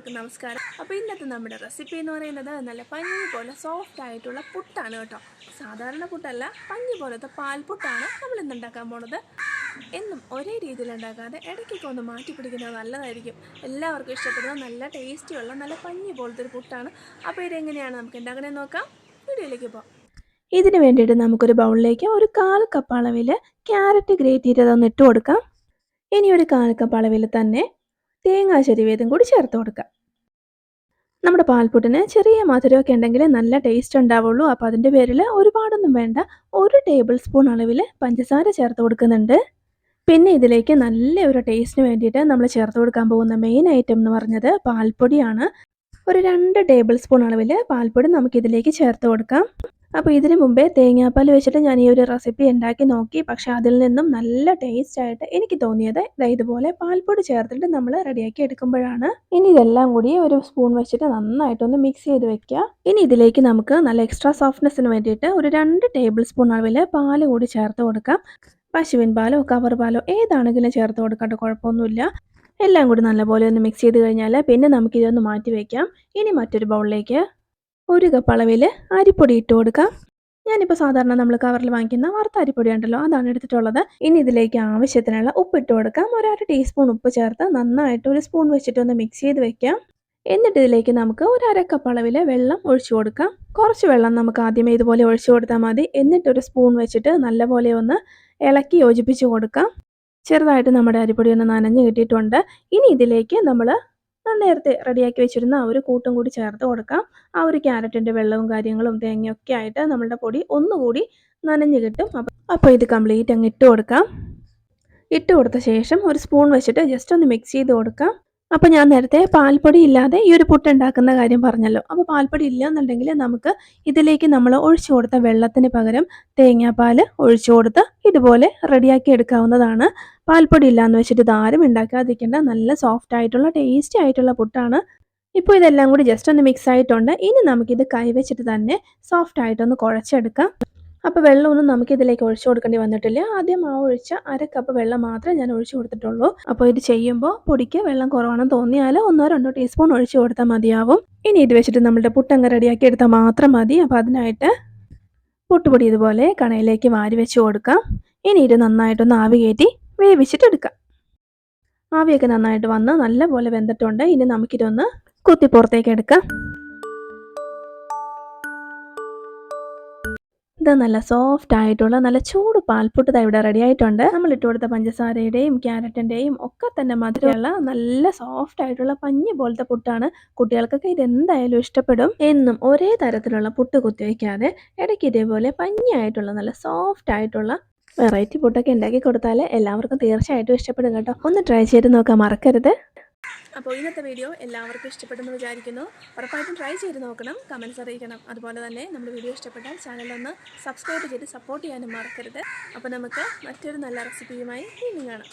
എല്ലാവർക്കും നമസ്കാരം. അപ്പോൾ ഇന്നത്തെ നമ്മുടെ റെസിപ്പി എന്ന് പറയുന്നത് നല്ല പഞ്ഞി പോലെ സോഫ്റ്റ് ആയിട്ടുള്ള പുട്ടാണ് കേട്ടോ. സാധാരണ പുട്ടല്ല പഞ്ഞി പോലത്തെ പാൽപുട്ടാണ് നമ്മൾ ഇന്ന് ഉണ്ടാക്കാൻ പോണത്. എന്നും ഒരേ രീതിയിൽ ഉണ്ടാക്കാതെ ഇടയ്ക്കൊക്കെ ഒന്ന് മാറ്റി പിടിക്കുന്നത് നല്ലതായിരിക്കും. എല്ലാവർക്കും ഇഷ്ടപ്പെടുന്ന നല്ല ടേസ്റ്റിയുള്ള നല്ല പഞ്ഞി പോലത്തെ ഒരു പുട്ടാണ്. അപ്പോൾ ഇതെങ്ങനെയാണ് നമുക്ക് ഉണ്ടാക്കണമെന്ന് നോക്കാം. വീഡിയോയിലേക്ക് പോകാം ഇതിന് വേണ്ടിയിട്ട് നമുക്കൊരു ബൗളിലേക്ക് ഒരു കാൽ കപ്പ് അളവിൽ ക്യാരറ്റ് ഗ്രേറ്റ് ചെയ്തതൊന്ന് ഇട്ട് കൊടുക്കാം. ഇനി ഒരു കാൽ കപ്പ് അളവിൽ തന്നെ തേങ്ങാ ചെരുവേതും കൂടി ചേർത്ത് കൊടുക്കുക. നമ്മുടെ പാൽപ്പൊട്ടിന് ചെറിയ മധുരമൊക്കെ ഉണ്ടെങ്കിൽ നല്ല ടേസ്റ്റ് ഉണ്ടാവുള്ളൂ. അപ്പോൾ അതിന്റെ പേരിൽ ഒരുപാടൊന്നും വേണ്ട. ഒരു ടേബിൾ സ്പൂൺ അളവിൽ പഞ്ചസാര ചേർത്ത് കൊടുക്കുന്നുണ്ട്. പിന്നെ ഇതിലേക്ക് നല്ല ഒരു ടേസ്റ്റിന് വേണ്ടിയിട്ട് നമ്മൾ ചേർത്ത് കൊടുക്കാൻ പോകുന്ന മെയിൻ ഐറ്റം എന്ന് പറഞ്ഞത് പാൽപ്പൊടിയാണ്. ഒരു രണ്ട് ടേബിൾ സ്പൂൺ അളവിൽ പാൽപ്പൊടി നമുക്കിതിലേക്ക് ചേർത്ത് കൊടുക്കാം. അപ്പോൾ ഇതിനു മുമ്പേ തേങ്ങാപ്പാൽ വെച്ചിട്ട് ഞാൻ ഈ ഒരു റെസിപ്പി ഉണ്ടാക്കി നോക്കി. പക്ഷേ അതിൽ നിന്നും നല്ല ടേസ്റ്റ് ആയിട്ട് എനിക്ക് തോന്നിയത് ഇതുപോലെ പാൽപ്പൊടി ചേർത്തിട്ട് നമ്മൾ റെഡിയാക്കി എടുക്കുമ്പോഴാണ്. ഇനി ഇതെല്ലാം കൂടി ഒരു സ്പൂൺ വെച്ചിട്ട് നന്നായിട്ടൊന്ന് മിക്സ് ചെയ്ത് വെക്കുക. ഇനി ഇതിലേക്ക് നമുക്ക് നല്ല എക്സ്ട്രാ സോഫ്റ്റ്നെസ്സിന് വേണ്ടിയിട്ട് ഒരു രണ്ട് ടേബിൾ സ്പൂൺ അളവിൽ പാൽ കൂടി ചേർത്ത് കൊടുക്കാം. പശുവിൻ പാലോ കവർ പാലോ ഏതാണെങ്കിലും ചേർത്ത് കൊടുക്കാണ്ട് കുഴപ്പമൊന്നുമില്ല. എല്ലാം കൂടി നല്ലപോലെ ഒന്ന് മിക്സ് ചെയ്ത് കഴിഞ്ഞാൽ പിന്നെ നമുക്കിതൊന്ന് മാറ്റി വയ്ക്കാം ഇനി മറ്റൊരു ബൗളിലേക്ക് ഒരു കപ്പ് അളവിൽ അരിപ്പൊടി ഇട്ട് കൊടുക്കാം. ഞാനിപ്പോൾ സാധാരണ നമ്മൾ കവറിൽ വാങ്ങിക്കുന്ന വറുത്ത അരിപ്പൊടി ഉണ്ടല്ലോ അതാണ് എടുത്തിട്ടുള്ളത്. ഇനി ഇതിലേക്ക് ആവശ്യത്തിനുള്ള ഉപ്പ് ഇട്ട് കൊടുക്കാം. ഒരു അര ടീസ്പൂൺ ഉപ്പ് ചേർത്ത് നന്നായിട്ട് ഒരു സ്പൂൺ വെച്ചിട്ട് ഒന്ന് മിക്സ് ചെയ്ത് വെക്കാം. എന്നിട്ട് ഇതിലേക്ക് നമുക്ക് ഒരു അര കപ്പ് അളവിൽ വെള്ളം ഒഴിച്ചു കൊടുക്കാം. കുറച്ച് വെള്ളം നമുക്ക് ആദ്യമേ ഇതുപോലെ ഒഴിച്ചു കൊടുത്താൽ മതി. എന്നിട്ട് ഒരു സ്പൂൺ വെച്ചിട്ട് നല്ലപോലെ ഒന്ന് ഇളക്കി യോജിപ്പിച്ച് കൊടുക്കാം. ചെറുതായിട്ട് നമ്മുടെ അരിപ്പൊടി ഒന്ന് നനഞ്ഞ് കിട്ടിയിട്ടുണ്ട്. ഇനി ഇതിലേക്ക് നമ്മൾ നേരത്തെ റെഡിയാക്കി വെച്ചിരുന്ന ആ ഒരു കൂട്ടും കൂടി ചേർത്ത് കൊടുക്കാം. ആ ഒരു ക്യാരറ്റിന്റെ വെള്ളവും കാര്യങ്ങളും തേങ്ങയൊക്കെ ആയിട്ട് നമ്മളുടെ പൊടി ഒന്നുകൂടി നനഞ്ഞ് കിട്ടും. അപ്പം അപ്പോൾ ഇത് കംപ്ലീറ്റ് അങ്ങ് ഇട്ട് കൊടുക്കാം. ഇട്ട് കൊടുത്ത ശേഷം ഒരു സ്പൂൺ വെച്ചിട്ട് ജസ്റ്റ് ഒന്ന് മിക്സ് ചെയ്ത് കൊടുക്കാം. അപ്പോൾ ഞാൻ നേരത്തെ പാൽപ്പൊടി ഇല്ലാതെ ഈ ഒരു പുട്ട് ഉണ്ടാക്കുന്ന കാര്യം പറഞ്ഞല്ലോ. അപ്പോൾ പാൽപ്പൊടി ഇല്ല എന്നുണ്ടെങ്കിൽ നമുക്ക് ഇതിലേക്ക് നമ്മൾ ഒഴിച്ചു കൊടുത്ത വെള്ളത്തിന് പകരം തേങ്ങാപ്പാൽ ഒഴിച്ചു കൊടുത്ത് ഇതുപോലെ റെഡിയാക്കി എടുക്കാവുന്നതാണ്. പാൽപ്പൊടി ഇല്ലാന്ന് വെച്ചിട്ട് ഇതാരും ഉണ്ടാക്കാതിരിക്കേണ്ട നല്ല സോഫ്റ്റ് ആയിട്ടുള്ള ടേസ്റ്റി ആയിട്ടുള്ള പുട്ടാണ്. ഇപ്പോൾ ഇതെല്ലാം കൂടി ജസ്റ്റ് ഒന്ന് മിക്സ് ആയിട്ടുണ്ട്. ഇനി നമുക്കിത് കൈവച്ചിട്ട് തന്നെ സോഫ്റ്റ് ആയിട്ടൊന്ന് കുഴച്ചെടുക്കാം. അപ്പോൾ വെള്ളമൊന്നും നമുക്ക് ഇതിലേക്ക് ഒഴിച്ചു കൊടുക്കേണ്ടി വന്നിട്ടില്ല. ആദ്യം ആ ഒഴിച്ച അര കപ്പ് വെള്ളം മാത്രമേ ഞാൻ ഒഴിച്ചു കൊടുത്തിട്ടുള്ളൂ. അപ്പോൾ ഇത് ചെയ്യുമ്പോൾ പൊടിക്ക് വെള്ളം കുറവാണെന്ന് തോന്നിയാൽ ഒന്നോ രണ്ടോ ടീസ്പൂൺ ഒഴിച്ചു കൊടുത്താൽ മതിയാവും. ഇനി ഇത് വെച്ചിട്ട് നമ്മുടെ പുട്ടങ്ങ് റെഡിയാക്കി എടുത്താൽ മാത്രം മതി. അപ്പോൾ അതിനായിട്ട് പുട്ടുപൊടി ഇതുപോലെ കണയിലേക്ക് വാരി വെച്ച് കൊടുക്കാം. ഇനി ഇത് നന്നായിട്ടൊന്ന് ആവി കയറ്റി വേവിച്ചിട്ടെടുക്കാം. ആവിയൊക്കെ നന്നായിട്ട് വന്ന് നല്ലപോലെ വെന്തിട്ടുണ്ട്. ഇനി നമുക്കിതൊന്ന് കുത്തി പുറത്തേക്ക് എടുക്കാം. ഇത് നല്ല സോഫ്റ്റ് ആയിട്ടുള്ള നല്ല ചൂട് പാൽപ്പുട്ട് ഇവിടെ റെഡി ആയിട്ടുണ്ട്. നമ്മൾ ഇട്ട് കൊടുത്ത പഞ്ചസാരയുടെയും ക്യാരറ്റിന്റെയും ഒക്കെ തന്നെ മധുരമുള്ള നല്ല സോഫ്റ്റ് ആയിട്ടുള്ള പഞ്ഞി പോലത്തെ പുട്ടാണ്. കുട്ടികൾക്കൊക്കെ ഇത് എന്തായാലും ഇഷ്ടപ്പെടും. എന്നും ഒരേ തരത്തിലുള്ള പുട്ട് കുത്തി വയ്ക്കാതെ ഇടയ്ക്ക് ഇതേപോലെ പഞ്ഞിയായിട്ടുള്ള നല്ല സോഫ്റ്റ് ആയിട്ടുള്ള വെറൈറ്റി ഫുഡൊക്കെ ഉണ്ടാക്കി കൊടുത്താൽ എല്ലാവർക്കും തീർച്ചയായിട്ടും ഇഷ്ടപ്പെടും കേട്ടോ. ഒന്ന് ട്രൈ ചെയ്ത് നോക്കാൻ മറക്കരുത്. അപ്പോൾ ഇന്നത്തെ വീഡിയോ എല്ലാവർക്കും ഇഷ്ടപ്പെടുമെന്ന് വിചാരിക്കുന്നു. ഉറപ്പായിട്ടും ട്രൈ ചെയ്ത് നോക്കണം കമൻസ് അറിയിക്കണം. അതുപോലെ തന്നെ നമ്മുടെ വീഡിയോ ഇഷ്ടപ്പെട്ടാൽ ചാനലൊന്ന് സബ്സ്ക്രൈബ് ചെയ്ത് സപ്പോർട്ട് ചെയ്യാനും മറക്കരുത്. അപ്പോൾ നമുക്ക് മറ്റൊരു നല്ല റെസിപ്പിയുമായി വീണ്ടും കാണാം.